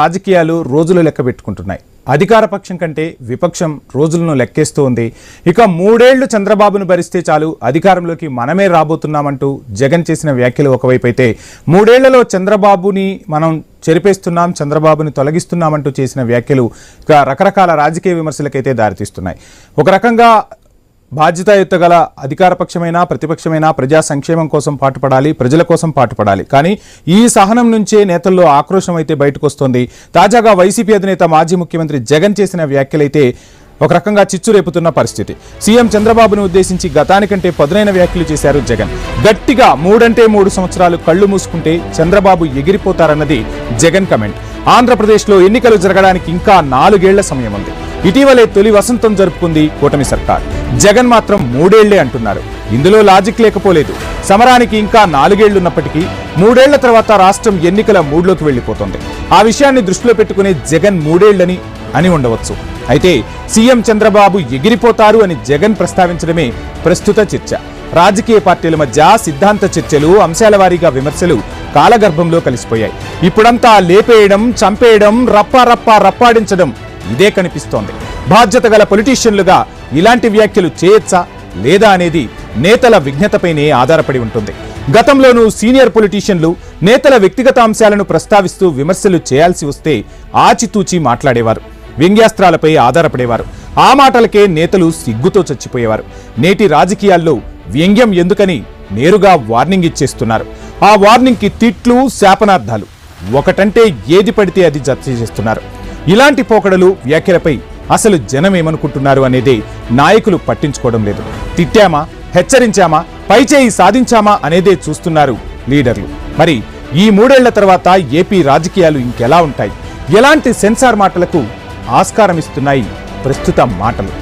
రాజకీయాలు రోజులు లెక్క పెట్టుకుంటున్నాయి. అధికార పక్షం కంటే విపక్షం రోజులను లెక్కేస్తూ ఉంది. ఇక మూడేళ్ళు చంద్రబాబును భరిస్తే చాలు అధికారంలోకి మనమే రాబోతున్నామంటూ జగన్ చేసిన వ్యాఖ్యలు ఒకవైపు అయితే మూడేళ్ళలో చంద్రబాబుని మనం చెరిపేస్తున్నాం చంద్రబాబుని తొలగిస్తున్నామంటూ చేసిన వ్యాఖ్యలు ఇక రకరకాల రాజకీయ విమర్శలకైతే దారితీస్తున్నాయి. ఒక రకంగా బాధ్యతాయుత గల అధికారపక్షమైన ప్రతిపక్షమైన ప్రతిపక్షమైనా ప్రజా సంక్షేమం కోసం పాటుపడాలి ప్రజల కోసం పాటుపడాలి. కానీ ఈ సహనం నుంచే నేతల్లో ఆక్రోశం అయితే బయటకు వస్తోంది తాజాగా వైసీపీ అధినేత మాజీ ముఖ్యమంత్రి జగన్ చేసిన వ్యాఖ్యలైతే ఒక రకంగా చిచ్చు రేపుతున్న పరిస్థితి. సీఎం చంద్రబాబును ఉద్దేశించి గతానికంటే పదునైన వ్యాఖ్యలు చేశారు జగన్. గట్టిగా మూడంటే మూడు సంవత్సరాలు కళ్ళు మూసుకుంటే చంద్రబాబు ఎగిరిపోతారన్నది జగన్ కమెంట్. ఆంధ్రప్రదేశ్లో ఎన్నికలు జరగడానికి ఇంకా నాలుగేళ్ళ సమయం ఉంది ఇటీవలే తొలి వసంతం జరుపుకుంది కూటమి సర్కార్. జగన్ మాత్రం మూడేళ్ళే అంటున్నారు. ఇందులో లాజిక్ లేకపోలేదు. సమరానికి ఇంకా నాలుగేళ్ళున్నప్పటికీ మూడేళ్ళ తర్వాత రాష్ట్రం ఎన్నికల మూడ్లోకి వెళ్ళిపోతుంది ఆ విషయాన్ని దృష్టిలో పెట్టుకునే జగన్ మూడేళ్ళని అని ఉండవచ్చు. అయితే సీఎం చంద్రబాబు ఎగిరిపోతారు అని జగన్ ప్రస్తావించడమే ప్రస్తుత చర్చ. రాజకీయ పార్టీల మధ్య సిద్ధాంత చర్చలు అంశాల వారీగా విమర్శలు కాలగర్భంలో కలిసిపోయాయి. ఇప్పుడంతా లేపేయడం చంపేయడం రప్ప రప్ప రప్పాడించడం ఇదే కనిపిస్తోంది. బాధ్యత గల పొలిటీషియన్లుగా ఇలాంటి వ్యాఖ్యలు చేయొచ్చా లేదా అనేది నేతల విజ్ఞతపైనే ఆధారపడి ఉంటుంది. గతంలోనూ సీనియర్ పొలిటీషియన్లు నేతల వ్యక్తిగత అంశాలను ప్రస్తావిస్తూ విమర్శలు చేయాల్సి వస్తే ఆచితూచి మాట్లాడేవారు వ్యంగ్యాస్త్రాలపై ఆధారపడేవారు. ఆ మాటలకే నేతలు సిగ్గుతో చచ్చిపోయేవారు. నేటి రాజకీయాల్లో వ్యంగ్యం ఎందుకని నేరుగా వార్నింగ్ ఇచ్చేస్తున్నారు. ఆ వార్నింగ్కి తిట్లు శాపనార్థాలు. ఒకటంటే ఏది పడితే అది జత చేస్తున్నారు. ఇలాంటి పోకడలు వ్యాఖ్యలపై అసలు జనం ఏమనుకుంటున్నారు అనేది నాయకులు పట్టించుకోవడం లేదు. తిట్టామా? హెచ్చరించామా? పైచేయి సాధించామా? అనేదే చూస్తున్నారు లీడర్లు. మరి ఈ మూడేళ్ళ తర్వాత ఏపీ రాజకీయాలు ఇంకెలా ఉంటాయి? ఎలాంటి సెన్సార్ మాటలకు ఆస్కారం ఇస్తున్నాయి ప్రస్తుత మాటలు?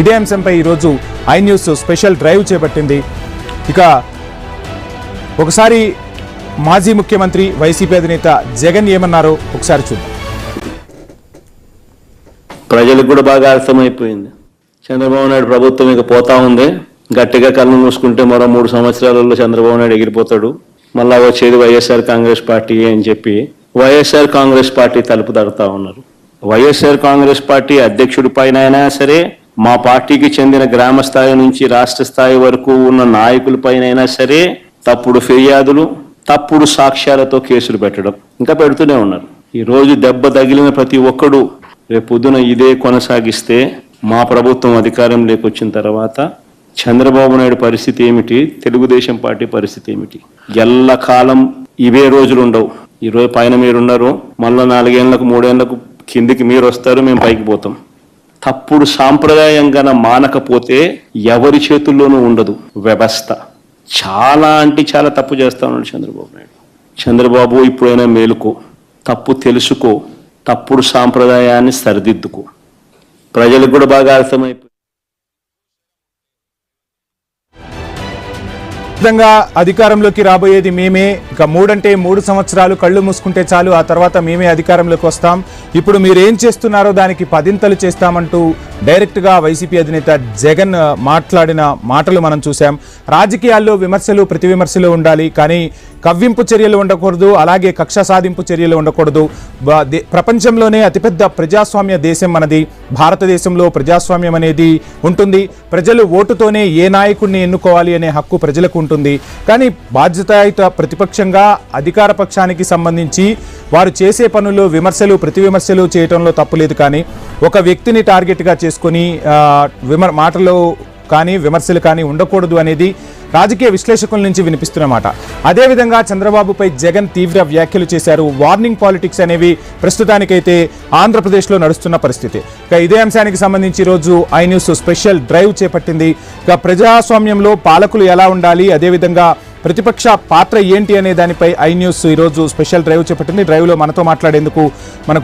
ఇదే అంశంపై ఈరోజు ఐ న్యూస్ స్పెషల్ డ్రైవ్ చేపట్టింది. ఇక ఒకసారి మాజీ ముఖ్యమంత్రి వైసీపీ అధినేత జగన్ ఏమన్నారో ఒకసారి చూద్దాం. ప్రజలకు కూడా బాగా అర్థమైపోయింది. చంద్రబాబు నాయుడు ప్రభుత్వం ఇక పోతా ఉంది. గట్టిగా కళ్ళు మూసుకుంటే మరో మూడు సంవత్సరాలలో చంద్రబాబు నాయుడు ఎగిరిపోతాడు. మళ్ళా వచ్చేది వైఎస్ఆర్ కాంగ్రెస్ పార్టీ అని చెప్పి వైఎస్ఆర్ కాంగ్రెస్ పార్టీ తలుపు తడతా ఉన్నారు. వైఎస్ఆర్ కాంగ్రెస్ పార్టీ అధ్యక్షుడి పైన అయినా సరే మా పార్టీకి చెందిన గ్రామ స్థాయి నుంచి రాష్ట్ర స్థాయి వరకు ఉన్న నాయకుల పైన అయినా సరే తప్పుడు ఫిర్యాదులు తప్పుడు సాక్ష్యాలతో కేసులు పెట్టడం ఇంకా పెడుతూనే ఉన్నారు. ఈ రోజు దెబ్బ తగిలిన ప్రతి ఒక్కడు రేపు పొద్దున ఇదే కొనసాగిస్తే మా ప్రభుత్వం అధికారం లేకొచ్చిన తర్వాత చంద్రబాబు నాయుడు పరిస్థితి ఏమిటి? తెలుగుదేశం పార్టీ పరిస్థితి ఏమిటి? ఎల్లకాలం ఇవే రోజులు ఉండవు. ఈ రోజు పైన మీరున్నారు మళ్ళీ నాలుగేళ్ళకు మూడేళ్ళకు కిందికి మీరు వస్తారు మేము పైకి పోతాం. తప్పుడు సాంప్రదాయంగా మానకపోతే ఎవరి చేతుల్లోనూ ఉండదు వ్యవస్థ. చాలా అంటే చాలా తప్పు చేస్తా ఉన్నాడు చంద్రబాబు నాయుడు. చంద్రబాబు ఇప్పుడైనా మేలుకో తప్పు తెలుసుకో. తప్పుడు సాంప్రదాయాన్ని సరిదిద్దుకో. ప్రజలకు కూడా బాగా అర్థమైపోయింది విధంగా అధికారంలోకి రాబోయేది మేమే. ఇక మూడంటే మూడు సంవత్సరాలు కళ్ళు మూసుకుంటే చాలు. ఆ తర్వాత మేమే అధికారంలోకి వస్తాం. ఇప్పుడు మీరు ఏం చేస్తున్నారో దానికి పదింతలు చేస్తామంటూ డైరెక్ట్గా వైసీపీ అధినేత జగన్ మాట్లాడిన మాటలు మనం చూసాం రాజకీయాల్లో విమర్శలు ప్రతి విమర్శలు ఉండాలి కానీ కవ్వింపు చర్యలు ఉండకూడదు అలాగే కక్ష సాధింపు చర్యలు ఉండకూడదు. ప్రపంచంలోనే అతిపెద్ద ప్రజాస్వామ్య దేశం మనది. భారతదేశంలో ప్రజాస్వామ్యం అనేది ఉంటుంది. ప్రజలు ఓటుతోనే ఏ నాయకుడిని ఎన్నుకోవాలి అనే హక్కు ప్రజలకు ఉంటుంది. కానీ బాధ్యతాయుత ప్రతిపక్షంగా అధికార పక్షానికి సంబంధించి వారు చేసే పనుల్లో విమర్శలు ప్రతి విమర్శలు చేయటంలో తప్పులేదు కానీ ఒక వ్యక్తిని టార్గెట్గా చేసుకొని విమర్ మాటలు కానీ విమర్శలు కానీ ఉండకూడదు అనేది రాజకీయ విశ్లేషకుల నుంచి వినిపిస్తున్నమాట అదేవిధంగా చంద్రబాబుపై జగన్ తీవ్ర వ్యాఖ్యలు చేశారు. వార్నింగ్ పాలిటిక్స్ అనేవి ప్రస్తుతానికైతే ఆంధ్రప్రదేశ్లో నడుస్తున్న పరిస్థితి. ఇక ఇదే అంశానికి సంబంధించి ఈరోజు ఐ న్యూస్ స్పెషల్ డ్రైవ్ చేపట్టింది. ఇక ప్రజాస్వామ్యంలో పాలకులు ఎలా ఉండాలి? అదేవిధంగా ప్రతిపక్ష పాత్ర ఏంటి అనే దానిపై ఐ న్యూస్ ఈరోజు స్పెషల్ డ్రైవ్ చేపట్టింది. డ్రైవ్లో మనతో మాట్లాడేందుకు మనకు